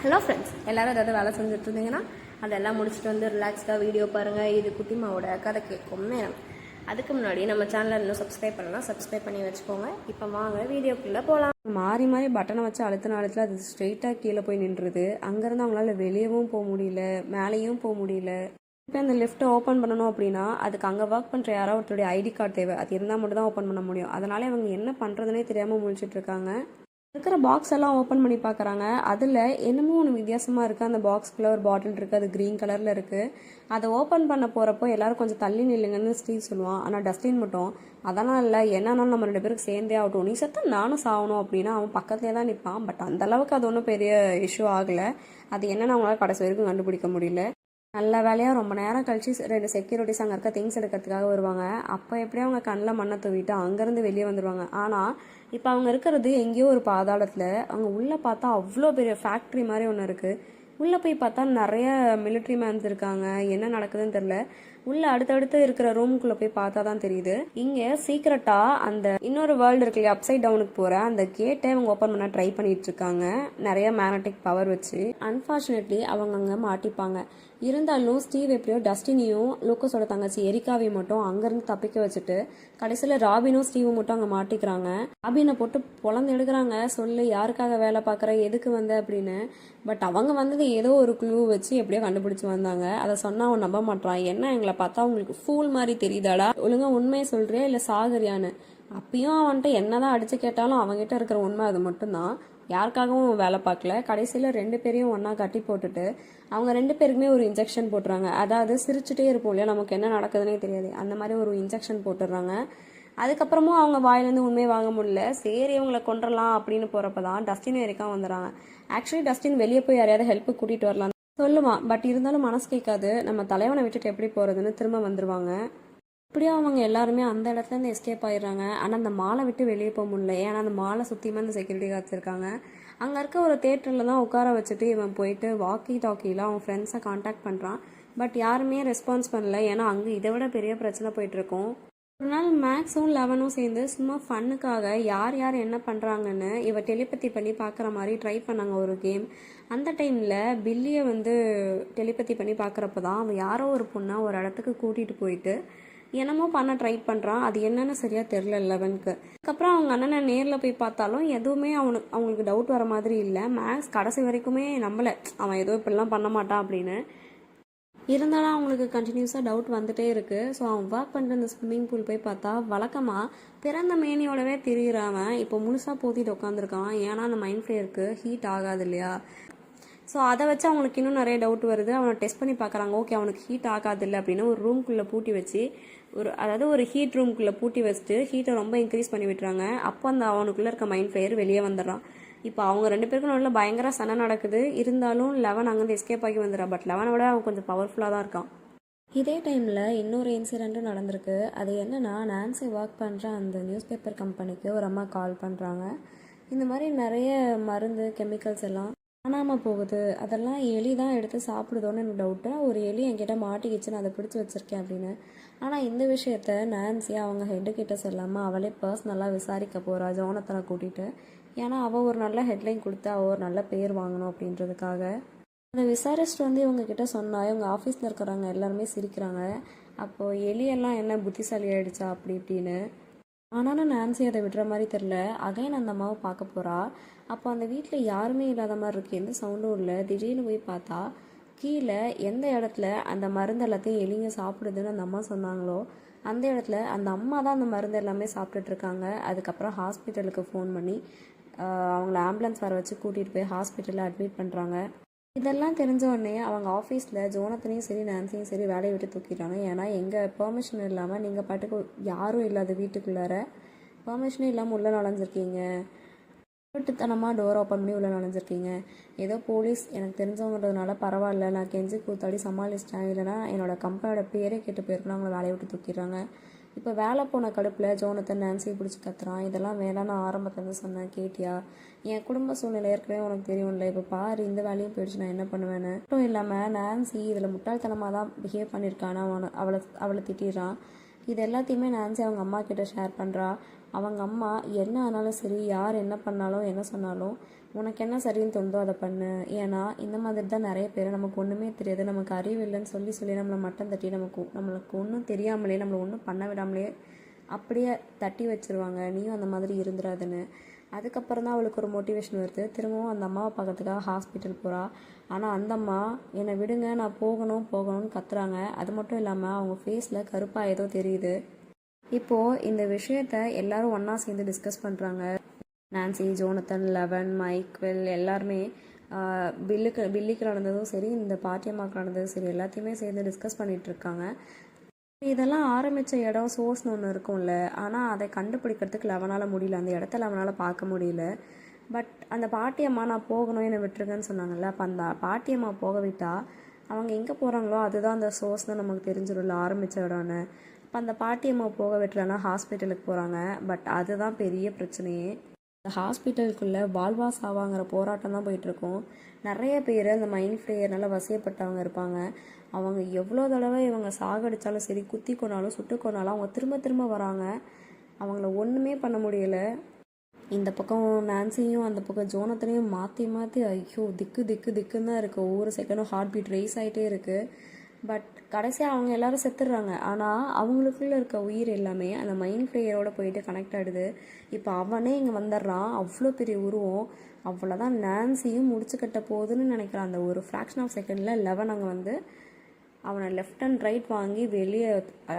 Hello friends எல்லோரும் ஏதாவது வேலை செஞ்சுட்டு இருந்தீங்கன்னா அதெல்லாம் முடிச்சுட்டு வந்து ரிலாக்ஸ்டாக வீடியோ பாருங்கள் இது குட்டிமாவோட கதை கேட்கும் நேரம். அதுக்கு முன்னாடி நம்ம சேனலை இன்னும் சப்ஸ்கிரைப் பண்ணலாம் சப்ஸ்கிரைப் பண்ணி வச்சுக்கோங்க. இப்போ வாங்க வீடியோக்குள்ளே போகலாம் மாறி மாறி பட்டனை வச்சு அழுத்தின அழுத்துல அது ஸ்ட்ரெயிட்டாக கீழே போய் நின்றுது. அங்கேருந்து அவங்களால வெளியவும் போக முடியல மேலேயும் போக முடியல. இப்போ அந்த லிஃப்ட்டை ஓப்பன் பண்ணணும் அப்படின்னா அதுக்கு அங்கே ஒர்க் பண்ணுற யாரோ ஒருத்தருடைய ஐடி கார்டு தேவை. அது இருந்தால் மட்டும் தான் ஓப்பன் பண்ண முடியும். அதனால் இவங்க என்ன பண்ணுறதுனே தெரியாமல் முழிச்சிட்டு இருக்காங்க. இருக்கிற பாக்ஸ் எல்லாம் ஓப்பன் பண்ணி பார்க்குறாங்க அதில் என்னமோ ஒன்று வித்தியாசமாக இருக்குது அந்த பாக்ஸ்குள்ளே ஒரு பாட்டில் இருக்குது அது க்ரீன் கலரில் இருக்குது அதை ஓப்பன் பண்ண போகிறப்போ எல்லோரும் கொஞ்சம் தள்ளி நில்லுங்கன்னு ஸ்டீவ் சொல்லுவான். ஆனால் டஸ்டின் மட்டும். அதெல்லாம் இல்லை. என்னன்னாலும் நம்ம ரெண்டு பேருக்கு சேர்ந்தே ஆகட்டும். நீ செத்த நானும் சாகணும் அப்படின்னா அவன் பக்கத்துலேயே தான் நிற்பான் பட் அந்தளவுக்கு அது ஒன்றும் பெரிய இஷ்யூ ஆகலை. அது என்னென்னு அவங்களால கடைசி வரைக்கும் கண்டுபிடிக்க முடியல. நல்ல வேலையாக ரொம்ப நேரம் கழிச்சு ரெண்டு செக்யூரிட்டிஸ் அங்கே இருக்க திங்ஸ் எடுக்கிறதுக்காக வருவாங்க. அப்போ எப்படியும் அவங்க கண்ணில் மண்ணை தூவிட்டு அங்கேருந்து வெளியே வந்துடுவாங்க ஆனால் இப்போ அவங்க இருக்கிறது எங்கேயோ ஒரு பாதாளத்தில். அவங்க உள்ளே பார்த்தா அவ்வளோ பெரிய ஃபேக்ட்ரி மாதிரி ஒன்று இருக்குது உள்ளே போய் பார்த்தா நிறைய மிலிட்ரி மேன்ஸ் இருக்காங்க. என்ன நடக்குதுன்னு தெரில உள்ளே அடுத்தடுத்து இருக்கிற ரூமுக்குள்ள போய் பார்த்தா தான் தெரியுது. இங்கே சீக்கிரட்டாக அந்த இன்னொரு வேர்ல்டு இருக்கு இல்லையா அப்சைட் டவுனுக்கு போகிற அந்த கேட்டை அவங்க ஓப்பன் பண்ண ட்ரை பண்ணிட்டு இருக்காங்க. நிறைய மேக்னட்டிக் பவர் வச்சு. அன்ஃபார்ச்சுனேட்லி அவங்க அங்கே மாட்டிப்பாங்க. இருந்தாலும் ஸ்டீவ் எப்படியோ டஸ்டினியும் லூக்கஸோட தங்கச்சி எரிக்காவையும் மட்டும் அங்கேருந்து தப்பிக்க வச்சுட்டு கடைசியில் ராபினும் ஸ்டீவும் மட்டும் அங்கே மாட்டிக்கிறாங்க. ராபினை போட்டு பொழந்து எடுக்கிறாங்க. சொல்லு யாருக்காக வேலை பார்க்குற? எதுக்கு வந்த? அப்படின்னு. பட் அவங்க வந்தது ஏதோ ஒரு க்ளூ வச்சு எப்படியோ கண்டுபிடிச்சி வந்தாங்க. அதை சொன்னால் அவன் நம்ப மாட்டான் என்ன எங்களை பார்த்தா அவங்களுக்கு ஃபூல் மாதிரி தெரியுதாடா? ஒழுங்கா உண்மையை சொல்கிறியா இல்லை சாகரியான்னு. அப்பயும் அவன்கிட்ட என்னதான் அடிச்சு கேட்டாலும் அவங்ககிட்ட இருக்கிற உண்மை அது மட்டும்தான். யாருக்காகவும் வேலை பார்க்கல. கடைசியில் ரெண்டு பேரையும் ஒன்றா கட்டி போட்டுட்டு அவங்க ரெண்டு பேருக்குமே ஒரு இன்ஜெக்ஷன் போட்டுறாங்க. அதாவது சிரிச்சுட்டே இருப்போம் இல்லையா? நமக்கு என்ன நடக்குதுன்னே தெரியாது. அந்த மாதிரி ஒரு இன்ஜெக்ஷன் போட்டுடுறாங்க. அதுக்கப்புறமும் அவங்க வாயிலேருந்து உண்மையை வாங்க முடியல. சரி இவங்களை கொண்டுடலாம் அப்படின்னு போகிறப்ப தான் டஸ்டின் வரைக்கும் வந்துடுறாங்க. ஆக்சுவலி டஸ்டின் வெளியே போய் யாரையாவது ஹெல்ப்பு கூட்டிகிட்டு வரலாம் சொல்லுவான். பட் இருந்தாலும் மனசு கேட்காது. நம்ம தலைவனை விட்டுட்டு எப்படி போகிறதுன்னு திரும்ப வந்துடுவாங்க இப்படியே அவங்க எல்லாருமே அந்த இடத்துல இருந்து எஸ்கேப் ஆயிடுறாங்க. ஆனால் அந்த மாலை விட்டு வெளியே போக முடியல. ஏன்னா அந்த மாலை சுற்றியுமே அந்த செக்யூரிட்டி கார்ட்ஸ் இருக்காங்க. அங்கே இருக்க ஒரு தேட்டரில் தான் உட்கார வச்சுட்டு இவன் போயிட்டு வாக்கி டாக்கியில் அவன் ஃப்ரெண்ட்ஸை காண்டாக்ட் பண்ணுறான் பட் யாருமே ரெஸ்பான்ஸ் பண்ணல. ஏன்னா அங்கே இதை விட பெரிய பிரச்சனை போயிட்டுருக்கோம். ஒரு நாள் மேக்ஸும் லெவனும் சேர்ந்து சும்மா ஃபன்னுக்காக யார் யார் என்ன பண்ணுறாங்கன்னு இவ டெலிபதி பண்ணி பார்க்குற மாதிரி ட்ரை பண்ணாங்க ஒரு கேம் அந்த டைமில் பில்லியை வந்து டெலிபதி பண்ணி பார்க்குறப்ப தான் அவன் யாரோ ஒரு பொண்ணை ஒரு இடத்துக்கு கூட்டிகிட்டு போயிட்டு என்னமோ பண்ண ட்ரை பண்ணுறான் அது என்னன்னு சரியாக தெரில லெவன்க்கு அதுக்கப்புறம் அவங்க அண்ணனை நேரில் போய் பார்த்தாலும் எதுவுமே அவனுக்கு அவங்களுக்கு டவுட் வர மாதிரி இல்லை. மேக்ஸ் கடைசி வரைக்குமே நம்பலை. அவன் எதுவும் இப்படிலாம் பண்ண மாட்டான் அப்படின்னு. இருந்தாலும் அவங்களுக்கு கண்டினியூஸாக டவுட் வந்துட்டே இருக்குது ஸோ அவன் ஒர்க் பண்ணுற அந்த ஸ்விம்மிங் பூல் போய் பார்த்தா வழக்கமாக பிறந்த மேனியோடவே திரியிறவன் இப்போ முழுசாக போத்திட்டு உட்காந்துருக்கான் ஏன்னா அந்த மைண்ட் ஃப்ளேயருக்கு ஹீட் ஆகாது இல்லையா? ஸோ அதை வச்சு அவங்களுக்கு இன்னும் நிறைய டவுட் வருது. அவனை டெஸ்ட் பண்ணி பார்க்குறாங்க. ஓகே அவனுக்கு ஹீட் ஆகாது இல்லை அப்படின்னு ஒரு ரூம்குள்ளே பூட்டி வச்சு ஒரு அதாவது ஒரு ஹீட் ரூம்குள்ளே பூட்டி வச்சுட்டு ஹீட்டை ரொம்ப இன்க்ரீஸ் பண்ணி விட்டுறாங்க. அப்போ அந்த அவனுக்குள்ளே இருக்க மைண்ட் ஃப்ளேயர் வெளியே வந்துடுறான். இப்போ அவங்க ரெண்டு பேருக்கும் நல்ல பயங்கர சண்டை நடக்குது. இருந்தாலும் லெவன் அங்கேருந்து எஸ்கேப் ஆகி வந்துடுறான் பட் லெவனை விட அவன் கொஞ்சம் பவர்ஃபுல்லாக தான் இருக்கான். இதே டைமில் இன்னொரு இன்சிடெண்ட்டும் நடந்திருக்கு. அது என்னென்னா நான்சி ஒர்க் பண்ணுற அந்த நியூஸ் பேப்பர் கம்பெனிக்கு ஒரு அம்மா கால் பண்ணுறாங்க இந்த மாதிரி நிறைய மருந்து கெமிக்கல்ஸ் எல்லாம் காணாமல் போகுது. அதெல்லாம் எலி தான் எடுத்து சாப்பிடுதோன்னு எனக்கு டவுட்டு ஒரு எலி என்கிட்ட மாட்டிக்கிச்சு நான் அதை பிடிச்சி வச்சுருக்கேன் அப்படின்னு. ஆனால் இந்த விஷயத்த நான்சி அவங்க ஹெட்டு கிட்ட சொல்லாமல் அவளே பர்சனலாக விசாரிக்க போகிறா ஜோனத்தனை கூட்டிகிட்டு ஏன்னா அவள் ஒரு நல்ல ஹெட்லைன் கொடுத்து அவள் ஒரு நல்ல பேர் வாங்கணும் அப்படின்றதுக்காக. அதை விசாரிச்சுட்டு வந்து இவங்க கிட்ட சொன்னா இவங்க ஆஃபீஸில் இருக்கிறவங்க எல்லாருமே சிரிக்கிறாங்க. அப்போது எலியெல்லாம் என்ன புத்திசாலி ஆகிடுச்சா அப்படி இப்படின்னு. ஆனாலும் நான்சி அதை விடுற மாதிரி தெரில அகைன் அந்த அம்மாவை பார்க்க போகிறா அப்போ அந்த வீட்டில் யாருமே இல்லாத மாதிரி இருக்குது எந்த சவுண்டும் இல்லை. திடீர்னு போய் பார்த்தா கீழே எந்த இடத்துல அந்த மருந்து எல்லாத்தையும் எலிங்க சாப்பிடுதுன்னு அந்த அம்மா சொன்னாங்களோ அந்த இடத்துல அந்த அம்மா தான் அந்த மருந்து எல்லாமே சாப்பிட்டுட்ருக்காங்க அதுக்கப்புறம் ஹாஸ்பிட்டலுக்கு ஃபோன் பண்ணி அவங்கள ஆம்புலன்ஸ் வர வச்சு கூட்டிகிட்டு போய் ஹாஸ்பிட்டலில் அட்மிட் பண்ணுறாங்க இதெல்லாம் தெரிஞ்ச உடனே அவங்க ஆஃபீஸில் ஜோனத்தனையும் சரி நான்சியும் சரி வேலையை விட்டு தூக்கிட்டாங்க. ஏன்னா எங்கள் பெர்மிஷன் இல்லாமல் நீங்கள் பாட்டுக்கு யாரும் இல்லாத வீட்டுக்குள்ளார பெர்மிஷனே இல்லாமல் உள்ளே நுழைஞ்சிருக்கீங்க. விட்டுத்தனமாக டோர் ஓப்பன் பண்ணி உள்ளே நுழைஞ்சிருக்கீங்க. ஏதோ போலீஸ் எனக்கு தெரிஞ்சவங்கிறதுனால பரவாயில்ல நான் கெஞ்சி கூத்தாடி சமாளிச்சிட்டேன். இல்லைனா என்னோட கம்பெனியோட பேரே கேட்டு போயிருக்கணும் அவங்கள வேலையை விட்டு தூக்கிடுறாங்க. இப்போ வேலை போன கடுப்பில் ஜோனத்தன் நான்சி பிடிச்சி கத்துறான். இதெல்லாம் வேலை நான் ஆரம்பத்துலேருந்து சொன்னேன் கேட்டியா? என் குடும்ப சூழ்நிலை ஏற்கனவே உனக்கு தெரியும்ல. இப்போ பாரு இந்த வேலையும் போயிடுச்சு நான் என்ன பண்ணுவேன்னு. மட்டும் இல்லாமல் நான்சி இதில் முட்டாள்தனமாக தான் பிஹேவ் பண்ணியிருக்கானா அவனை அவளை அவளை திட்டிடுறான். இது எல்லாத்தையுமே நான்சி அவங்க அம்மா கிட்ட ஷேர் பண்ணுறா அவங்க அம்மா என்ன ஆனாலும் சரி யார் என்ன பண்ணாலும் என்ன சொன்னாலும் உனக்கு என்ன சரின்னு தோணுதோ அதை பண்ணு. ஏன்னா இந்த மாதிரி தான் நிறைய பேர் நமக்கு ஒன்றுமே தெரியாது. நமக்கு அறிவு இல்லைன்னு சொல்லி சொல்லி நம்மளை மட்டம் தட்டி நமக்கு நம்மளுக்கு ஒன்றும் தெரியாமலே நம்மளை ஒன்றும் பண்ண விடாமலே அப்படியே தட்டி வச்சிருவாங்க. நீயும் அந்த மாதிரி இருந்துடாதுன்னு அதுக்கப்புறம் தான் அவளுக்கு ஒரு மோட்டிவேஷன் வருது. திரும்பவும் அந்த அம்மாவை பார்க்கறதுக்காக ஹாஸ்பிட்டல் போகிறா ஆனால் அந்த அம்மா என்னை விடுங்க நான் போகணும் போகணும்னு கத்துறாங்க. அது மட்டும் இல்லாமல் அவங்க ஃபேஸில் கருப்பாக ஏதோ தெரியுது. இப்போது இந்த விஷயத்த எல்லாரும் ஒன்றா சேர்ந்து டிஸ்கஸ் பண்ணுறாங்க நான்சி ஜோனத்தன் லெவன் மைக்வெல் எல்லாருமே பில்லுக்கு பில்லிக்கு நடந்ததும் சரி இந்த பாட்டியம்மாக்கு நடந்ததும் சரி எல்லாத்தையுமே சேர்ந்து டிஸ்கஸ் பண்ணிட்டு இருக்காங்க இதெல்லாம் ஆரம்பித்த இடம் சோர்ஸ்னு ஒன்று இருக்கும்ல. ஆனால் அதை கண்டுபிடிக்கிறதுக்கு லெவனால் முடியல. அந்த இடத்த லெவனால் பார்க்க முடியல. பட் அந்த பாட்டியம்மா நான் போகணும் என்னை விட்டுருங்கன்னு சொன்னாங்கல்ல. அப்போ அந்த பாட்டியம்மா போக விட்டால் அவங்க எங்கே போகிறாங்களோ அதுதான் அந்த சோர்ஸ்னு நமக்கு தெரிஞ்சிடும்ல ஆரம்பித்த இடம்னு. அப்போ அந்த பாட்டியம்மா போக விட்டுலன்னா ஹாஸ்பிட்டலுக்கு போகிறாங்க பட் அதுதான் பெரிய பிரச்சனையே. இந்த ஹாஸ்பிட்டலுக்குள்ளே வாழ்வா சாவாங்கிற போராட்டம் தான் போயிட்டுருக்கோம். நிறைய பேர் அந்த மைண்ட் ஃப்ளேயர்னால வசியப்பட்டவங்க இருப்பாங்க. அவங்க எவ்வளோ தடவை இவங்க சாகடித்தாலும் சரி குத்தி கொண்டாலும் சுட்டு கொண்டாலும் அவங்க திரும்ப திரும்ப வராங்க. அவங்கள ஒன்றுமே பண்ண முடியலை. இந்த பக்கம் நான்சியும் அந்த பக்கம் ஜோனத்தனையும் மாற்றி மாற்றி ஐயோ திக்கு திக்கு திக்குன்னு தான் இருக்குது ஒவ்வொரு செகண்டும் ஹார்ட் பீட் ரைஸ் ஆகிட்டே இருக்குது பட் கடைசியாக அவங்க எல்லாரும் செத்துடுறாங்க. ஆனால் அவங்களுக்குள்ள இருக்க உயிர் எல்லாமே அந்த மைண்ட் ஃப்ளேயரோட போயிட்டு கனெக்ட் ஆகிடுது இப்போ அவனே இங்கே வந்துடுறான். அவ்வளோ பெரிய உருவம். அவ்வளோதான் நான்சியும் முடிச்சு கட்ட போகுதுன்னு நினைக்கிறான். அந்த ஒரு ஃப்ராக்ஷன் ஆஃப் செகண்டில் லெவன் அங்கே வந்து அவனை லெஃப்ட் அண்ட் ரைட் வாங்கி வெளியே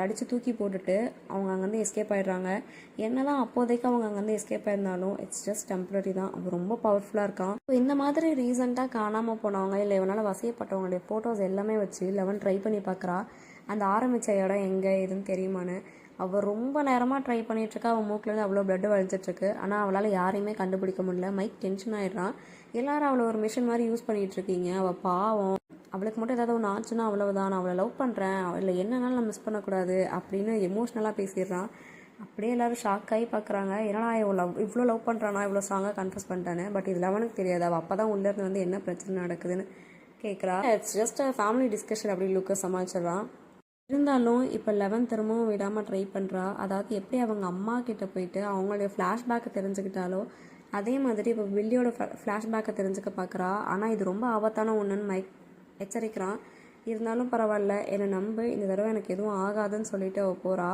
அடித்து தூக்கி போட்டுட்டு அவங்க அங்கேருந்து எஸ்கேப் ஆயிடுறாங்க. என்னதான் அப்போதைக்கு அவங்க அங்கேருந்து எஸ்கேப் ஆயிருந்தாலும் இட்ஸ் ஜஸ்ட் டெம்பரரி தான். அவன் ரொம்ப பவர்ஃபுல்லாக இருக்கான். இப்போ இந்த மாதிரி ரீசெண்டாக காணாமல் போனவங்க இல்லை இவனால் வசியப்பட்டவங்களுடைய ஃபோட்டோஸ் எல்லாமே வச்சு லெவன் ட்ரை பண்ணி பார்க்குறா அந்த ஆரம்பித்த இடம் எங்கே எதுன்னு தெரியுமான்னு. அவள் ரொம்ப நேரமாக ட்ரை பண்ணிகிட்ருக்கா அவள் மூக்கிலேருந்து அவ்வளோ பிளட் வலிச்சிட்ருக்கு ஆனால் அவளால் யாரையுமே கண்டுபிடிக்க முடியல. மைக் டென்ஷன் ஆகிடுறான் எல்லாரும் அவளை ஒரு மிஷின் மாதிரி யூஸ் பண்ணிகிட்ருக்கீங்க இருக்கீங்க. அவள் பாவம். அவளுக்கு மட்டும் ஏதாவது ஒன்று ஆச்சுன்னா அவ்வளவுதான் நான் அவளை லவ் பண்ணுறேன் இல்லை என்னன்னாலும் நான் மிஸ் பண்ணக்கூடாது அப்படின்னு எமோஷ்னலாக பேசிடுறான். அப்படியே எல்லாரும் ஷாக் ஆகி பார்க்குறாங்க ஏன்னா இவ்வளோ லவ் இவ்வளோ லவ் பண்ணுறானா இவ்வளோ ஸ்ட்ராங்காக கன்ஃபஸ் பண்ணிட்டானே? பட் இது லெவனுக்கு தெரியாது. அவள் அப்போ தான் உள்ளேருந்து வந்து என்ன பிரச்சனை நடக்குதுன்னு கேட்குறா இட்ஸ் ஜஸ்ட் ஃபேமிலி டிஸ்கஷன் அப்படி லுக்கை சமாளிச்சிடுறான். இருந்தாலும் இப்போ லெவன்த் திரும்பவும் விடாமல் ட்ரை பண்ணுறா அதாவது எப்படி அவங்க அம்மா கிட்ட போயிட்டு அவங்களுடைய ஃப்ளாஷ்பேக்கை தெரிஞ்சுக்கிட்டாலோ அதே மாதிரி இப்போ வில்லியோட ஃப்ளாஷ்பேக்கை தெரிஞ்சுக்க பார்க்குறா ஆனால் இது ரொம்ப ஆபத்தான ஒன்றுன்னு மைக் எச்சரிக்கிறான். இருந்தாலும் பரவாயில்ல என்னை நம்பு. இந்த தடவை எனக்கு எதுவும் ஆகாதுன்னு சொல்லிட்டு அவள் போகிறா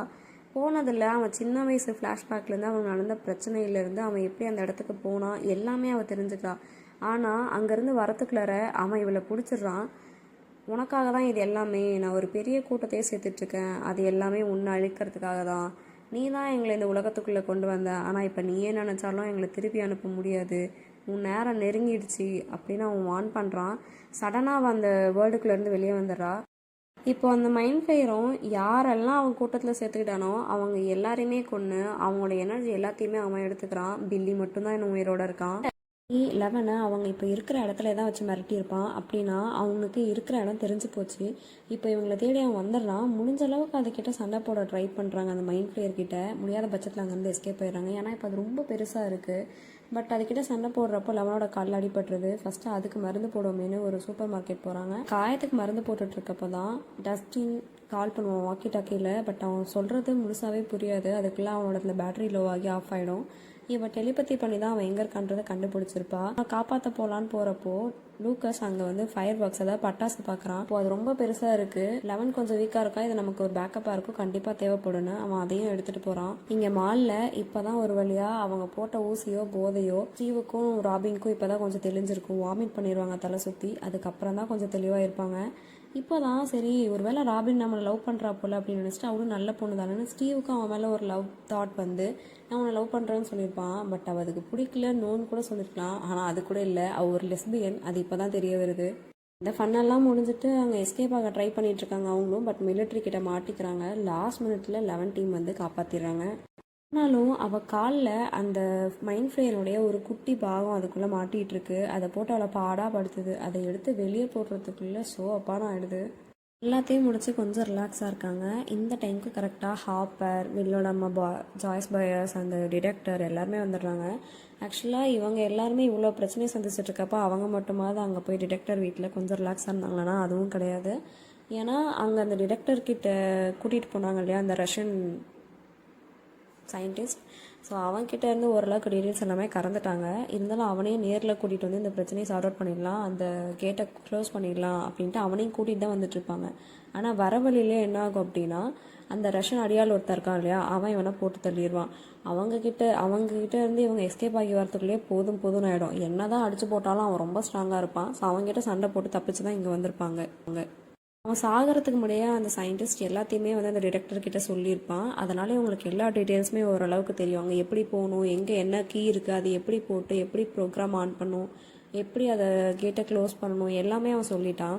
போனதில் அவன் சின்ன வயசு ஃப்ளாஷ்பேக்லேருந்து அவன் நடந்த பிரச்சனையிலேருந்து அவன் எப்படி அந்த இடத்துக்கு போனான் எல்லாமே அவள் தெரிஞ்சுக்கிறான் ஆனால் அங்கேருந்து வரத்துக்குள்ளார அவன் இவளை பிடிச்சிடுறான். உனக்காக தான் இது எல்லாமே. நான் ஒரு பெரிய கூட்டத்தையே சேர்த்துட்ருக்கேன். அது எல்லாமே உன்னை அழிக்கிறதுக்காக தான். நீ தான் எங்களை இந்த உலகத்துக்குள்ளே கொண்டு வந்த. ஆனால் இப்போ நீயே நினச்சாலும் எங்களை திருப்பி அனுப்ப முடியாது. உன் நேரம் நெருங்கிடுச்சு அப்படின்னு அவன் வான் பண்ணுறான் சடனாக அவன் அந்த வேர்ல்டுக்குள்ளேருந்து வெளியே வந்துடுறா. இப்போ அந்த மைண்ட் ஃபயரும் யாரெல்லாம் அவன் கூட்டத்தில் சேர்த்துக்கிட்டானோ அவங்க எல்லாரையுமே கொன்று அவங்களோட எனர்ஜி எல்லாத்தையுமே அவன் எடுத்துக்கிறான். பில்லி மட்டும்தான் இன்னும் உயிரோட இருக்கான். லெவனை அவங்க இப்போ இருக்கிற இடத்துல தான் வச்சு மிரட்டியிருப்பான் அப்படின்னா அவனுக்கு இருக்கிற இடம் தெரிஞ்சு போச்சு. இப்போ இவங்களை தேடி அவன் வந்துடுறான். முடிஞ்ச அளவுக்கு அதுக்கிட்ட சண்டை போட ட்ரை பண்ணுறாங்க அந்த மைண்ட் பிளேயர் கிட்ட. முடியாத பட்சத்தில் அங்கேருந்து எஸ்கேப் ஆயிடுறாங்க. ஏன்னா இப்போ அது ரொம்ப பெருசாக இருக்குது பட் அதுக்கிட்ட சண்டை போடுறப்போ லெவனோட காலில் அடிபட்டுருது. ஃபஸ்ட்டு அதுக்கு மருந்து போடுவோமேனு ஒரு சூப்பர் மார்க்கெட் போகிறாங்க காயத்துக்கு மருந்து போட்டுட்டு இருக்கப்போ தான் டஸ்டின் கால் பண்ணுவான் வாக்கி டாக்கியில் பட் அவன் சொல்கிறது முழுசாகவே புரியாது. அதுக்குள்ளே அவனோட பேட்டரி லோ ஆகி ஆஃப் ஆகிடும் இவன் டெலிபதி பண்ணி தான் அவன் எங்கே இருக்கான்றதை கண்டுபிடிச்சிருப்பா. அவன் காப்பாற்ற போகலான்னு போகிறப்போ லூக்கஸ் அங்கே வந்து ஃபயர் பாக்ஸ் அதாவது பட்டாசு பார்க்குறான் இப்போ அது ரொம்ப பெருசாக இருக்குது லெவன் கொஞ்சம் வீக்காக இருக்கா இது நமக்கு ஒரு பேக்கப்பாக இருக்கும். கண்டிப்பாக தேவைப்படும்னு அவன் அதையும் எடுத்துகிட்டு போகிறான் இங்கே மாலில் இப்போ தான் ஒரு வழியாக அவங்க போட்ட ஊசியோ போதையோ ஸ்டீவுக்கும் ராபின்க்கும் இப்போ தான் கொஞ்சம் தெளிஞ்சிருக்கும். வாமிட் பண்ணிடுவாங்க தலை சுற்றி அதுக்கப்புறம் தான் கொஞ்சம் தெளிவாக இருப்பாங்க. இப்போ தான் சரி ஒருவேளை ராபின் நம்மளை லவ் பண்ணுறா போல் அப்படின்னு நினச்சிட்டு அவளும் நல்ல பொண்ணு தானே. ஸ்டீவுக்கும் அவன் மேலே ஒரு லவ் தாட் வந்து நான் உன்னை லவ் பண்ணுறேன்னு சொல்லியிருப்பான். பட் அவள் அதுக்கு பிடிக்கல நோன்னு கூட சொல்லியிருக்கலாம். ஆனால் அது கூட இல்லை. அவள் ஒரு லெஸ்பியன் அது இப்போ தான் தெரிய வருது. இந்த ஃபன்னெல்லாம் முடிஞ்சிட்டு அங்கே எஸ்கேப் ஆக ட்ரை பண்ணிகிட்ருக்காங்க அவங்களும். பட் மிலிட்ரி கிட்ட மாட்டிக்கிறாங்க. லாஸ்ட் மினிட்ல லெவன் டீம் வந்து காப்பாற்றிடுறாங்க ஆனாலும் அவள் காலில் அந்த மைண்ட் ஃப்ளேயருடைய ஒரு குட்டி பாகம் அதுக்குள்ளே மாட்டிகிட்டு இருக்கு அதை போட்டு அவளை பாடாக படுத்துது அதை எடுத்து வெளியே போடுறதுக்குள்ளே ஸோ அப்பான்னு ஆயிடுது. எல்லாத்தையும் முடிச்சு கொஞ்சம் ரிலாக்ஸாக இருக்காங்க. இந்த டைமுக்கு கரெக்டாக ஹாப்பர் வில்லோட அம்மா பா ஜாய்ஸ் பயர்ஸ் அந்த டிடெக்டர் எல்லாருமே வந்துடுறாங்க. ஆக்சுவலாக இவங்க எல்லாருமே இவ்வளோ பிரச்சனையை சந்திச்சுட்டு இருக்கப்போ அவங்க மட்டுமாவது அங்கே போய் டிடெக்டர் வீட்டில் கொஞ்சம் ரிலாக்ஸாக இருந்தாங்கன்னா அதுவும் கிடையாது. ஏன்னா அங்கே அந்த டிடெக்டர் கிட்ட கூட்டிகிட்டு போனாங்க இல்லையா அந்த ரஷ்யன் சயின்டிஸ்ட் ஸோ அவன்கிட்ட இருந்து ஓரளவுக்கு டீட்டெயில்ஸ் எல்லாமே கறந்துட்டாங்க. இருந்தாலும் அவனையும் நேரில் கூட்டிகிட்டு வந்து இந்த பிரச்சனையை சார்ட் அவுட் பண்ணிடலாம். அந்த கேட்டை க்ளோஸ் பண்ணிடலாம் அப்படின்ட்டு அவனையும் கூட்டிகிட்டு தான் வந்துட்டு இருப்பாங்க. ஆனால் வர வழியிலே என்ன ஆகும் அப்படின்னா அந்த ரஷன் அடியாள் ஒருத்தர் இருக்கான் இல்லையா? அவன் இவனை போட்டு தள்ளிடுவான். அவங்கக்கிட்ட அவங்கக்கிட்ட இருந்து இவங்க எஸ்கேப் ஆகி வரத்துக்குள்ளேயே போதும் போதும் ஆகிடும் என்ன தான் அடித்து போட்டாலும் அவன் ரொம்ப ஸ்ட்ராங்காக இருப்பான். ஸோ அவங்ககிட்ட சண்டை போட்டு தப்பிச்சு தான் இங்கே வந்திருப்பாங்க. அவங்க அவன் சாகிறதுக்கு முன்னாடியே அந்த சயின்டிஸ்ட் எல்லாத்தையுமே வந்து அந்த டிரெக்டர் கிட்ட சொல்லியிருப்பான். அதனால இவங்களுக்கு எல்லா டீட்டெயில்ஸுமே ஓரளவுக்கு தெரியும். அங்கே எப்படி போகணும் எங்கே என்ன கீ இருக்குது அது எப்படி போட்டு எப்படி ப்ரோக்ராம் ஆன் பண்ணும் எப்படி அதை கேட்டை க்ளோஸ் பண்ணணும் எல்லாமே அவன் சொல்லிட்டான்.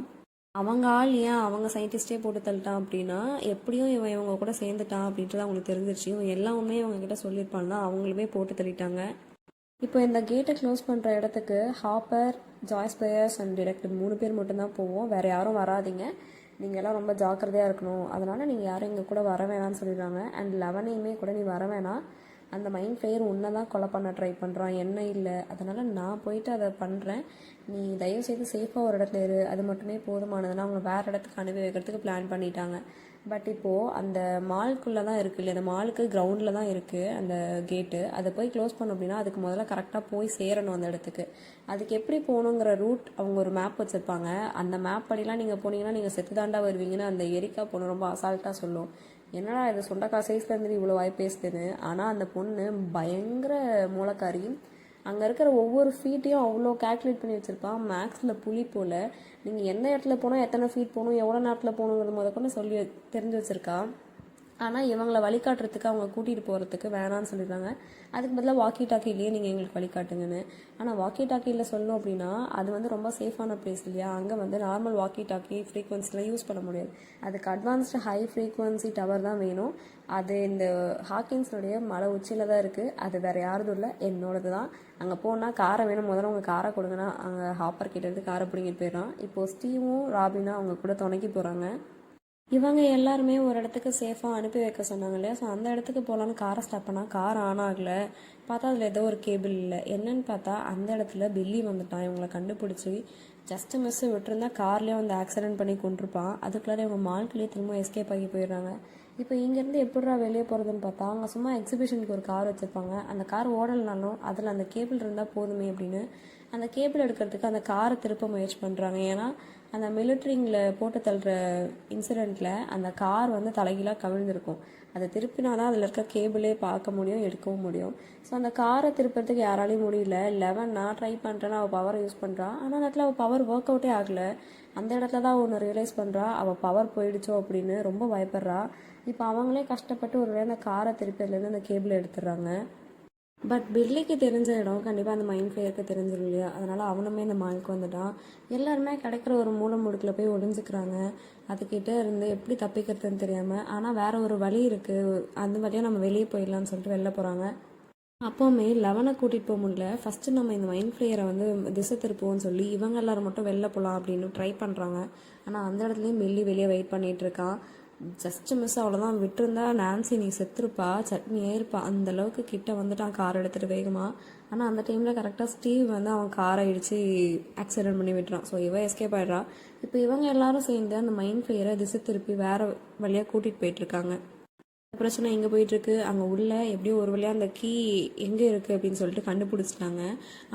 அவங்க ஆள் ஏன் அவங்க சயின்டிஸ்டே போட்டு தள்ளிட்டான் அப்படின்னா எப்படியும் இவன் இவங்க கூட சேர்ந்துட்டான் அப்படின்றது அவங்களுக்கு தெரிஞ்சிருச்சு. இவன் எல்லாமே இவங்க அவங்க கிட்ட சொல்லியிருப்பான்னா அவங்களுமே போட்டு தள்ளிட்டாங்க. இப்போ இந்த கேட்டை க்ளோஸ் பண்ணுற இடத்துக்கு Hopper Joyce Byers and director மூணு பேர் மட்டும்தான் போவோம். வேறு யாரும் வராதீங்க. நீங்கள் எல்லாம் ரொம்ப ஜாக்கிரதையாக இருக்கணும். அதனால் நீங்கள் யாரும் இங்கே கூட வர வேணாம்னு சொல்லிடுறாங்க. அண்ட் லெவனையுமே கூட நீ வர வேணாம். அந்த மைண்ட் ஃப்ளேயர் உன்னை தான் கொலை பண்ண ட்ரை பண்ணுறான் என்ன இல்லை. அதனால் நான் போயிட்டு அதை பண்ணுறேன் நீ தயவு செய்து சேஃபாக ஒரு இடத்துல இரு. அது மட்டுமே போதுமானதுன்னா அவங்க வேறு இடத்துக்கு அனுப்பி வைக்கிறதுக்கு பிளான் பண்ணிட்டாங்க. பட் இப்போது அந்த மால்குள்ளே தான் இருக்குது இல்லை அந்த மாலுக்கு கிரவுண்டில் தான் இருக்குது அந்த கேட்டு அதை போய் க்ளோஸ் பண்ணோம் அப்படின்னா அதுக்கு முதல்ல கரெக்டாக போய் சேரணும் அந்த இடத்துக்கு. அதுக்கு எப்படி போகணுங்கிற ரூட் அவங்க ஒரு மேப் வச்சுருப்பாங்க. அந்த மேப் படிலாம் நீங்கள் போனீங்கன்னா நீங்கள் செத்து தாண்டா வருவீங்கன்னு அந்த எரிக்கா பொண்ணு ரொம்ப அசால்ட்டாக சொல்லும். என்னடா இது? சொண்டக்கா சைஸ்லேருந்து இவ்வளோ வாய் பேசுதுன்னு. ஆனால் அந்த பொண்ணு பயங்கர மூலக்காரி அங்கே இருக்கிற ஒவ்வொரு ஃபீட்டையும் அவ்வளோ கால்குலேட் பண்ணி வச்சுருப்பான். மேக்ஸில் புலி போல். நீங்கள் எந்த இடத்துல போனால் எத்தனை ஃபீட் போகணும் எவ்வளோ நேரத்தில் போகணுங்கிறது முதற்கொண்டு சொல்லி தெரிஞ்சு வச்சுருக்கா ஆனால் இவங்கள வழிகாட்டுறதுக்கு அவங்க கூட்டிகிட்டு போகிறதுக்கு வேணான்னு சொல்லிடுறாங்க அதுக்கு பதிலாக வாக்கி டாக்கிலேயே நீங்கள் எங்களுக்கு வழிகாட்டுங்கன்னு. ஆனால் வாக்கி டாக்கியில் சொல்லணும் அப்படின்னா அது வந்து ரொம்ப சேஃபான பிளேஸ் இல்லையா? அங்கே வந்து நார்மல் வாக்கி டாக்கி ஃப்ரீக்வன்சிலாம் யூஸ் பண்ண முடியாது. அதுக்கு அட்வான்ஸ்டு ஹை ஃப்ரீக்வன்சி டவர் தான் வேணும். அது இந்த ஹாக்கின்ஸுடைய மலை உச்சியில் தான் இருக்குது அது வேறு யாரதும் இல்லை. என்னோடது தான் அங்கே போனால் காரை வேணும். முதல்ல உங்கள் காரை கொடுங்கன்னா அங்கே ஹாப்பர் கிட்டேருந்து காரை பிடிங்கிட்டு போயிடறான் இப்போது ஸ்டீவும் ராபினா அவங்க கூட துணைக்கி போகிறாங்க இவங்க எல்லாருமே ஒரு இடத்துக்கு சேஃபாக அனுப்பி வைக்க சொன்னாங்க இல்லையா? ஸோ அந்த இடத்துக்கு போகலான்னு காரை ஸ்டாப் பண்ணால் கார் ஆன் ஆகலை. பார்த்தா அதில் ஏதோ ஒரு கேபிள் இல்லை. என்னன்னு பார்த்தா அந்த இடத்துல பில்லி வந்துட்டான். இவங்களை கண்டுபிடிச்சி ஜஸ்ட் மிஸ்ஸு விட்டுருந்தா கார்லேயே வந்து ஆக்சிடென்ட் பண்ணி கொண்டிருப்பான் அதுக்குள்ளார இவங்க மால்குள்ளேயே திரும்ப எஸ்கேப் ஆகி போயிடுறாங்க. இப்போ இங்கேருந்து எப்படிடா வெளியே போகிறதுன்னு பார்த்தா அவங்க சும்மா எக்ஸிபிஷனுக்கு ஒரு கார் வச்சுருப்பாங்க. அந்த கார் ஓடலைனாலும் அதில் அந்த கேபிள் இருந்தால் போதுமே அப்படின்னு அந்த கேபிள் எடுக்கிறதுக்கு அந்த காரை திருப்ப முயற்சி பண்ணுறாங்க ஏன்னா அந்த மிலிட்ரிங்கில் போட்டு தள்ளுற இன்சிடெண்ட்டில் அந்த கார் வந்து தலைகீழாக கவிழ்ந்திருக்கும். அதை திருப்பினா தான் அதில் இருக்க கேபிளே பார்க்க முடியும் எடுக்கவும் முடியும். ஸோ அந்த காரை திருப்புறதுக்கு யாராலையும் முடியல. லெவன் நான் ட்ரை பண்ணுறேன்னு அவள் பவரை யூஸ் பண்ணுறா ஆனால் அந்த இடத்துல அவள் பவர் ஒர்க் அவுட்டே ஆகலை. அந்த இடத்துல தான் ஒன்று ரியலைஸ் பண்ணுறா அவள் பவர் போயிடுச்சோ அப்படின்னு ரொம்ப பயப்படுறா. இப்போ அவங்களே கஷ்டப்பட்டு ஒரு வேளை அந்த காரை திருப்பதிலேருந்து அந்த கேபிளை எடுத்துடுறாங்க. பட் பில்லிக்கு தெரிஞ்ச இடம் கண்டிப்பாக அந்த மைண்ட் ஃப்ளேயருக்கு தெரிஞ்சிடும் இல்லையா? அதனால் அவனுமே இந்த மாலுக்கு வந்துட்டான். எல்லாருமே கிடைக்கிற ஒரு மூலம் முடுக்கில் போய் ஒளிஞ்சுக்கிறாங்க. அதுக்கிட்டே இருந்து எப்படி தப்பிக்கிறதுன்னு தெரியாமல் ஆனால் வேற ஒரு வழி இருக்குது அந்த வழியாக நம்ம வெளியே போயிடலாம்னு சொல்லிட்டு வெளில போகிறாங்க அப்போவுமே லெவனை கூட்டிகிட்டு போக முடியல. ஃபஸ்ட்டு நம்ம இந்த மைண்ட் ஃப்ளேயரை வந்து திசை திருப்புவோம்னு சொல்லி இவங்க எல்லோரும் மட்டும் வெளில போகலாம் அப்படின்னு ட்ரை பண்ணுறாங்க ஆனால் அந்த இடத்துலையும் மெல்லி வெளியே வெயிட் பண்ணிகிட்ருக்கான் ஜஸ்ட்டு ஜஸ்ட் மிஸ் அவ்வளோதான் விட்டுருந்தா நான்சி நீ செத்துருப்பா சட்னியே இருப்பா. அந்த அளவுக்கு கிட்ட வந்துட்டான் கார் எடுத்துகிட்டு வேகமாக ஆனால் அந்த டைமில் கரெக்டாக ஸ்டீவ் வந்து அவன் காரை இடித்து ஆக்சிடென்ட் பண்ணி விட்டுறான். ஸோ இவன் எஸ்கேப் ஆகிடுறான் இப்போ இவங்க எல்லாரும் சேர்ந்து அந்த மைண்ட் ஃப்ளேயரை திசை திருப்பி வேறு வழியாக கூட்டிகிட்டு போயிட்டுருக்காங்க பிரச்சனை எங்கே போயிட்டுருக்கு? அங்கே உள்ள எப்படியோ ஒரு வழியாக அந்த கீ எங்கே இருக்குது அப்படின்னு சொல்லிட்டு கண்டுபிடிச்சிட்டாங்க.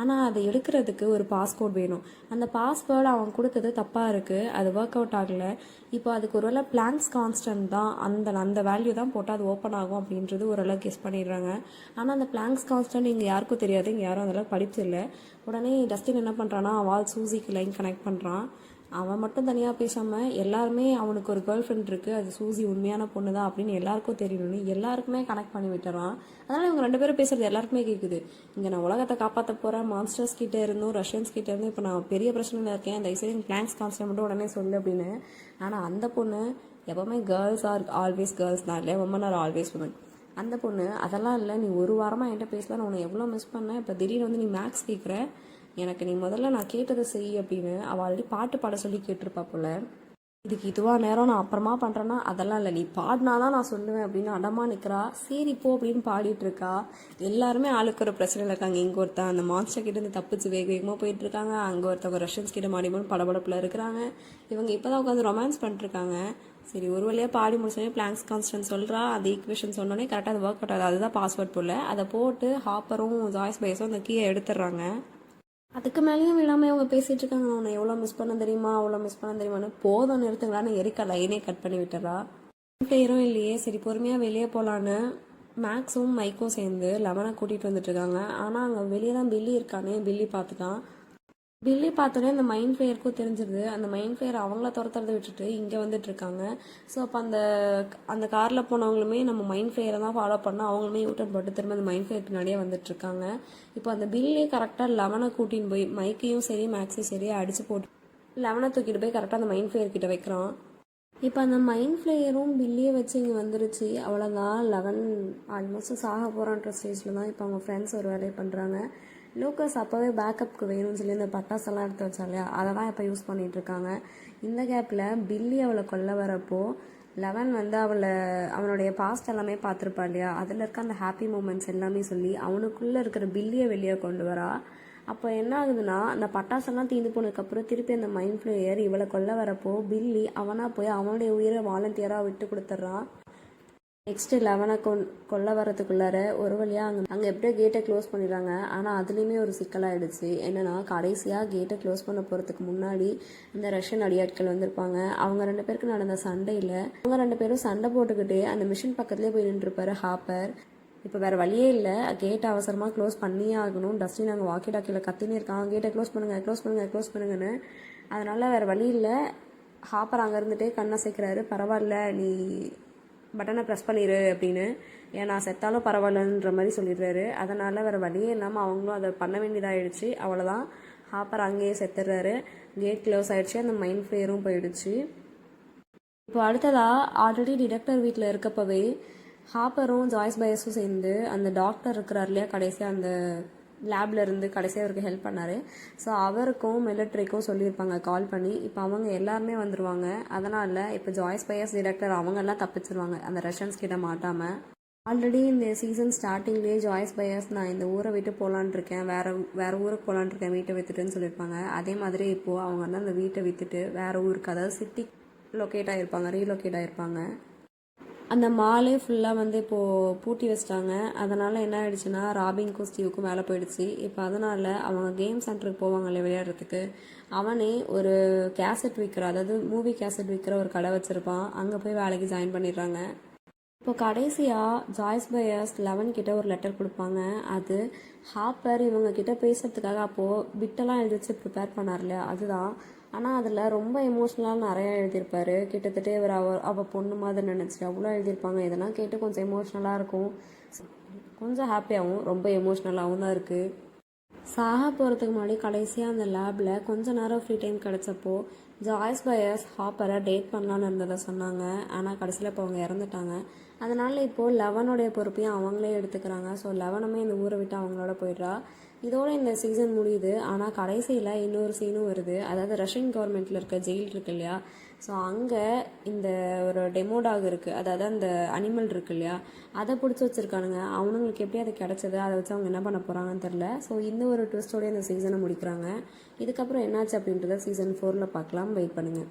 ஆனால் அதை எடுக்கிறதுக்கு ஒரு பாஸ்போர்ட் வேணும். அந்த பாஸ்வேர்டு அவன் கொடுத்தது தப்பாக இருக்குது அது ஒர்க் அவுட் ஆகலை. இப்போ அதுக்கு ஒரு வேளை பிளாங்க்ஸ் கான்ஸ்டன்ட் தான் அந்த அந்த வேல்யூ தான் போட்டால் அது ஓப்பன் ஆகும் அப்படின்றது ஓரளவு கெஸ் பண்ணிடுறாங்க. ஆனால் அந்த பிளாங்க்ஸ் கான்ஸ்டன்ட் இங்கே யாருக்கும் தெரியாது. இங்கே யாரும் அதெல்லாம் படிப்பு இல்லை உடனே டஸ்டின் என்ன பண்ணுறான்னா வால் சூசிக்கு லைன் கனெக்ட் பண்ணுறான் அவன் மட்டும் தனியாக பேசாமல் எல்லாருமே அவனுக்கு ஒரு கேர்ள் ஃப்ரெண்ட் இருக்குது அது சூசி உண்மையான பொண்ணு தான் அப்படின்னு எல்லாருக்கும் தெரியணும்னு எல்லாருக்குமே கனெக்ட் பண்ணி விட்டுறான். அதனால் இவங்க ரெண்டு பேரும் பேசுறது எல்லாருக்குமே கேட்குது இங்கே நான் உலகத்தை காப்பாற்ற போகிறேன் மான்ஸ்டர்ஸ் கிட்டே இருந்தும் ரஷ்யன்ஸ் கிட்டே இருந்தும் இப்போ நான் பெரிய பிரச்சனையில் இருக்கேன். தயவுசெய்து பிளாங்க்ஸ் கான்ஸ்டன்ட் மட்டும் உடனே சொல்லு அப்படின்னு. ஆனால் அந்த பொண்ணு எப்போவுமே கேர்ள்ஸ் ஆர் ஆல்வேஸ் கேர்ள்ஸ் தான். இல்லை உமன் ஆர் ஆல்வேஸ் உமன் அந்த பொண்ணு அதெல்லாம் இல்லை. நீ ஒரு வாரமாக என்கிட்ட பேசல. நான் உன்னை எவ்வளோ மிஸ் பண்ணேன். இப்போ திடீர்னு வந்து நீ மேக்ஸ் கேட்குற எனக்கு நீ முதல்ல நான் கேட்டதை செய் அப்படின்னு அவள் ஆல்ரெடி பாட்டு பாட சொல்லி கேட்டிருப்பா போல. இதுக்கு இதுவா நேரம் நான் அப்புறமா பண்ணுறேன்னா அதெல்லாம் இல்லை. நீ பாடினாதான் நான் சொல்லுவேன் அப்படின்னு அடமா நிற்கிறா சரி போ அப்படின்னு பாடிட்டு இருக்கா. எல்லாருமே ஆளுக்கு ஒரு பிரச்சனையில் இருக்காங்க. இங்கே ஒருத்தன் அந்த மான்ஸ்டர் கிட்ட இருந்து தப்பிச்சு வேக வேகமாக போயிட்டு இருக்காங்க. அங்கே ஒருத்தவங்க ரஷ்யன்ஸ் கிட்ட மாடிமோன்னு படபடப்பில் இருக்கிறாங்க. இவங்க இப்போ தான் உட்காந்து ரொமான்ஸ் பண்ணிட்டுருக்காங்க சரி ஒரு வழியாக பாடி முடிச்சோடனே பிளாங்க்ஸ் கான்ஸ்டன்ட் சொல்கிறா அந்த ஈக்குவேஷன் சொன்னோடனே கரெக்டாக அது ஒர்க் அவுட் ஆகுது. அதுதான் பாஸ்வேர்ட் போல. அதை போட்டு ஹாப்பரும் ஜாய்ஸ் பைஸும் அந்த கீயை எடுத்துடுறாங்க. அதுக்கு மேலேயும் விடாமல் அவங்க பேசிட்டு இருக்காங்க. உன்னை எவ்வளோ மிஸ் பண்ண தெரியுமா? அவ்வளோ மிஸ் பண்ண தெரியுமான்னு போதும் நிறுத்துங்களான்னு எரிக்கா லைனே கட் பண்ணி விட்டுறா. பிளேயரும் இல்லையே சரி பொறுமையாக வெளியே போகலான்னு மேக்ஸும் மைக்கும் சேர்ந்து லெவனை கூட்டிகிட்டு வந்துட்டு இருக்காங்க. ஆனால் அங்கே வெளியே தான் பில்லி இருக்கானே பில்லி பார்த்துட்டான். பில்லி பார்த்தோன்னே அந்த மைண்ட் ஃப்ளேயருக்கும் தெரிஞ்சிருது. அந்த மைண்ட் ஃப்ளேயர் அவங்கள துரத்துறதை விட்டுட்டு இங்கே வந்துட்டு இருக்காங்க ஸோ அப்போ அந்த அந்த காரில் போனவங்களுமே நம்ம மைண்ட் ஃப்ளேயரை தான் ஃபாலோ பண்ணோம் அவங்களுமே யூட்டன் போட்டு திரும்ப அந்த மைண்ட் ஃபிளேயர் பின்னாடியே வந்துட்டு இருக்காங்க இப்போ அந்த பில்லே கரெக்டாக லெவனை கூட்டின்னு போய் மைக்கையும் சரி மேக்ஸையும் சரி அடிச்சு போட்டு லெவனை தூக்கிட்டு போய் கரெக்டாக அந்த மைண்ட் ஃபேயர் கிட்ட வைக்கிறான் இப்போ அந்த மைண்ட் ஃப்ளேயரும் பில்லியை வச்சு இங்கே வந்துருச்சு. அவ்வளோதான் லெவன் ஆல்மோஸ்ட் சாக போகிறான்ற ஸ்டேஜில் தான் இப்போ அவங்க ஃப்ரெண்ட்ஸ் ஒரு வேலையை பண்ணுறாங்க லூக்கஸ் அப்போவே பேக்கப்புக்கு வேணும்னு சொல்லி இந்த பட்டாசெல்லாம் எடுத்து வச்சா இல்லையா அதை தான் இப்போ யூஸ் பண்ணிகிட்டு இருக்காங்க இந்த கேப்பில் பில்லி அவளை கொல்ல வரப்போ லெவன் வந்து அவளை அவனுடைய பாஸ்ட் எல்லாமே பார்த்துருப்பா இல்லையா? அதில் இருக்க அந்த ஹாப்பி மூமெண்ட்ஸ் எல்லாமே சொல்லி அவனுக்குள்ளே இருக்கிற பில்லியை வெளியே கொண்டு வரா. அப்போ என்ன ஆகுதுன்னா அந்த பட்டாசெல்லாம் தீந்து போனதுக்கப்புறம் திருப்பி அந்த மைண்ட் ஃப்ளேயர் இவளை கொல்ல வரப்போ பில்லி அவனாக போய் அவனுடைய உயிரை வாலண்டியராக விட்டு கொடுத்துட்றான். நெக்ஸ்ட் லெவனை கொன் கொல்ல வரதுக்குள்ளார ஒரு வழியாக அங்கே அங்கே எப்படியோ கேட்டை க்ளோஸ் பண்ணிடுறாங்க. ஆனால் அதுலேயுமே ஒரு சிக்கலாயிடுச்சு. என்னன்னா கடைசியாக கேட்டை க்ளோஸ் பண்ண போகிறதுக்கு முன்னாடி இந்த ரஷ்யன் அடியாட்கள் வந்திருப்பாங்க. அவங்க ரெண்டு பேருக்கு நடந்த சண்டையில் அவங்க ரெண்டு பேரும் சண்டை போட்டுக்கிட்டு அந்த மிஷின் பக்கத்துலேயே போய் நின்றுருப்பாரு ஹாப்பர் இப்போ வேறு வழியே இல்லை. கேட்டை அவசரமாக க்ளோஸ் பண்ணியே ஆகணும். டஸ்டின் நாங்கள் வாக்கி டாக்கியில் கத்தினே இருக்கான். கேட்டை க்ளோஸ் பண்ணுங்க க்ளோஸ் பண்ணுங்கள் க்ளோஸ் பண்ணுங்கன்னு. அதனால் வேறு வழி இல்லை. ஹாப்பர் அங்கே இருந்துகிட்டே கண்ணை சேர்க்குறாரு பரவாயில்ல நீ பட்டனை ப்ரெஸ் பண்ணிடு அப்படின்னு. ஏன் நான் செத்தாலும் பரவாயில்லன்ற மாதிரி சொல்லிடுறாரு. அதனால் வேறு வழியே இல்லாமல் அவங்களும் அதை பண்ண வேண்டியதாகிடுச்சு அவ்வளோதான் ஹாப்பர் அங்கேயே செத்துடுறாரு. கேட் க்ளோஸ் ஆகிடுச்சு அந்த மைண்ட் ஃப்ளேயரும் போயிடுச்சு. இப்போ அடுத்ததாக ஆல்ரெடி டிடெக்டர் வீட்டில் இருக்கப்பவே ஹாப்பரும் ஜாய்ஸ் பயஸும் சேர்ந்து அந்த டாக்டர் இருக்கிறார் இல்லையா கடைசியாக அந்த லேபில் இருந்து கடைசியாக அவருக்கு ஹெல்ப் பண்ணார். ஸோ அவருக்கும் மிலிட்ரிக்கும் சொல்லியிருப்பாங்க கால் பண்ணி இப்போ அவங்க எல்லாருமே வந்துருவாங்க. அதனால் இப்போ ஜாய்ஸ் பயஸ் டிரெக்டர் அவங்கெல்லாம் தப்பிச்சிருவாங்க அந்த ரஷ்யன்ஸ் கிட்ட மாட்டாமல் ஆல்ரெடி இந்த சீசன் ஸ்டார்டிங்லேயே ஜாய்ஸ் பயஸ் நான் இந்த ஊரை விட்டு போகலான் இருக்கேன் வேற வேறு ஊருக்கு போகலான் இருக்கேன் வீட்டை வித்துட்டுன்னு சொல்லியிருப்பாங்க. அதே மாதிரி இப்போது அவங்க வந்து அந்த வீட்டை விற்றுட்டு வேறு ஊருக்கு அதாவது சிட்டி லொக்கேட் ஆகிருப்பாங்க ரீலொக்கேட் ஆகிருப்பாங்க அந்த மாலே ஃபுல்லாக வந்து இப்போது பூட்டி வச்சிட்டாங்க. அதனால் என்ன ஆயிடுச்சுன்னா ராபிங்க்கும் ஸ்டீவுக்கும் வேலை போயிடுச்சு. இப்போ அதனால் அவங்க கேம் சென்டருக்கு போவாங்களே விளையாடுறதுக்கு. அவனே ஒரு கேசட் விற்கிற அதாவது மூவி கேசட் விற்கிற ஒரு கடை வச்சுருப்பான். அங்கே போய் வேலைக்கு ஜாயின் பண்ணிடுறாங்க. இப்போ கடைசியாக ஜாய்ஸ் பையர்ஸ் லெவன் கிட்ட ஒரு லெட்டர் கொடுப்பாங்க. அது ஹாப்பர் இவங்க கிட்ட பேசுறதுக்காக அப்போது பிட்டெல்லாம் எழுதி வச்சு ப்ரிப்பேர் பண்ணார் இல்லையா? அதுதான் ஆனால் அதில் ரொம்ப எமோஷ்னலாக நிறையா எழுதியிருப்பாரு. கிட்டத்தட்ட இவர் அவ அவள் பொண்ணு மாதிரி நினச்சி அவ்வளோ எழுதியிருப்பாங்க. இதெல்லாம் கேட்டு கொஞ்சம் எமோஷ்னலாக இருக்கும். கொஞ்சம் ஹாப்பியாகவும் ரொம்ப எமோஷ்னலாகவும் தான் இருக்குது சாக போகிறதுக்கு முன்னாடி கடைசியாக அந்த லேபில் கொஞ்ச நேரம் ஃப்ரீ டைம் கிடச்சப்போ ஜாய்ஸ் பயர்ஸ் ஹாப்பரை டேட் பண்ணலான்னு இருந்ததை சொன்னாங்க. ஆனால் கடைசியில் இப்போ அவங்க இறந்துட்டாங்க. அதனால் இப்போது லெவனுடைய பொறுப்பையும் அவங்களே எடுத்துக்கிறாங்க. ஸோ லெவனுமே இந்த ஊரை விட்டு அவங்களோட போயிடுறா. இதோட இந்த சீசன் முடியுது. ஆனால் கடைசியில் இன்னொரு சீனும் வருது. அதாவது ரஷ்யன் கவர்மெண்ட்டில் இருக்க ஜெயில் இருக்கு இல்லையா? ஸோ அங்கே இந்த ஒரு டெமோடாக் இருக்குது அதாவது அந்த அனிமல் இருக்கு இல்லையா? அதை பிடிச்சி வச்சுருக்கானுங்க. அவனுங்களுக்கு எப்படி அது கிடச்சது? அதை வச்சு அவங்க என்ன பண்ண போகிறாங்கன்னு தெரில ஸோ இந்த ஒரு ட்விஸ்டோடய இந்த சீசனை முடிக்கிறாங்க. இதுக்கப்புறம் என்னாச்சு அப்படின்றத சீசன் ஃபோரில் பார்க்கலாம் வெயிட் பண்ணுங்கள்